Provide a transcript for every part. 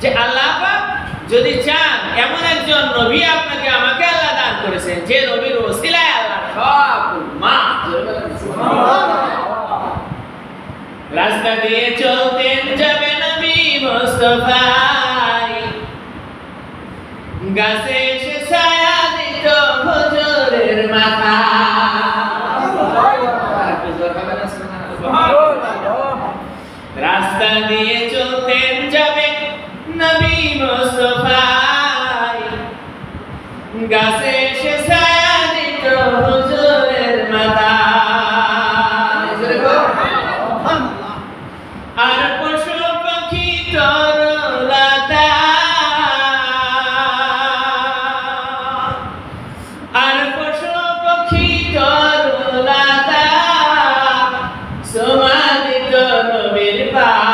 যে আল্লাহ যদি চান এমন একজন নবী আপনাকে আমাকে আল্লাহ দান করেছেন যে নবীর ওসিলায় আল্লাহ সব মা রাস্তা দিয়ে চলতেন যাবে নবী মোস্তফাই। গাছে এসে ছায়া দিত হুজুরের মাথা। রাস্তা দিয়ে চলতেন গাছে এসে ছায়া দিত হুজুরের মাথা আর পশু পাখি তরলতা। আর পশু পাখি তরলতা। সমাদিত নবীর পায়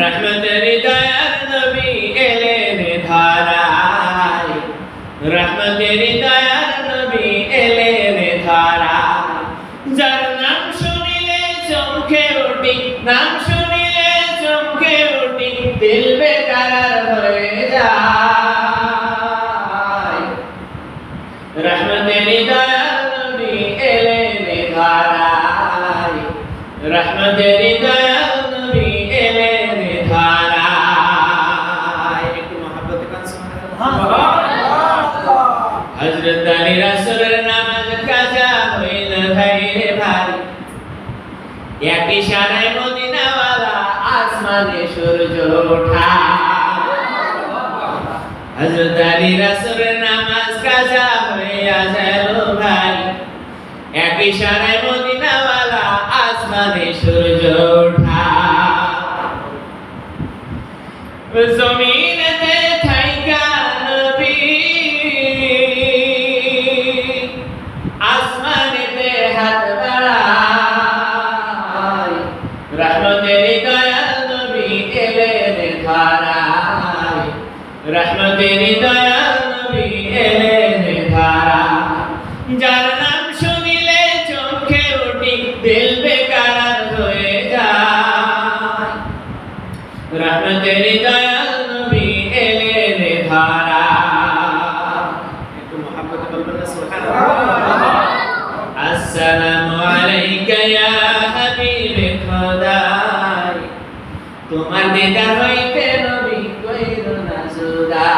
রহমতের রহমতের দয়ার নবী এলেন ধারায় যার নাম শুনিলে চমকে উঠি নাম শুনিলে চমকে উঠি দিল বেকার হয়ে যায় রহমতের দয়ার নবী এলেন ধারায় রহমতের দয়ার এক ইশারায় মদিনাওয়ালা আসমানে সূর্য ওঠা। হযরত আলী রাসূলের নামাজ কাজা হইয়া গেল ভাই। এক ইশারায় মদিনাওয়ালা আসমানে সূর্য ওঠা। জমিনেতে রহমতের দয়াল নবী এলেন ধারায়। দয়াল নবী যার নাম শুনিলে চোখে উঠি দিল বেকার হয়ে যায়। রহমতের দয়াল তোমার দিদার হইতে নবী কইর না জুদা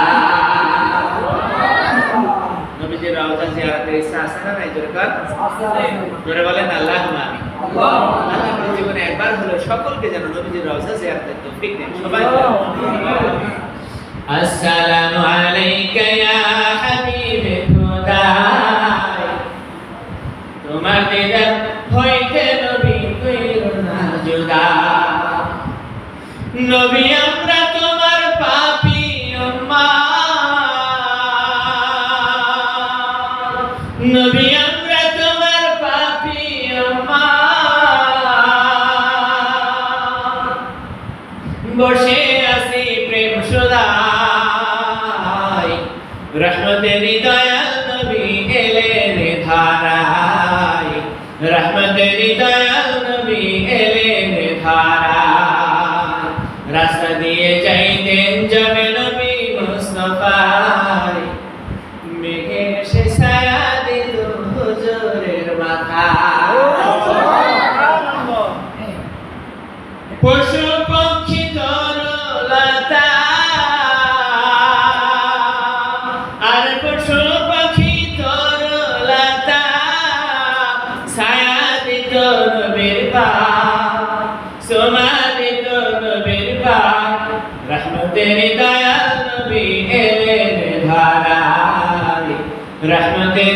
নবীজির রওজা জিয়ারতে ইচ্ছা আছে না নাই দরকার কর? জোরে বলেন আল্লাহ মানি আল্লাহ জীবনে একবার হলো সকলকে যেন নবীজির রওজা জিয়ারতে তৌফিক দেন। সবাই আসসালামু আলাইকা নবী আমরা তোমার পাপী নবী আমরা তোমার পাপী বসে আছি প্রেম সুদাই দয়াল রাস্তা দিয়ে যাইতেন যাবে নবী মুস্তফায় মেঘে সে ছায়া দিল হুজুরের মাথা পশু পক্ষী তরলতা। আর পশু পাখি তরলতা। ছায়া দিত নবীর পাক দয়াল নবী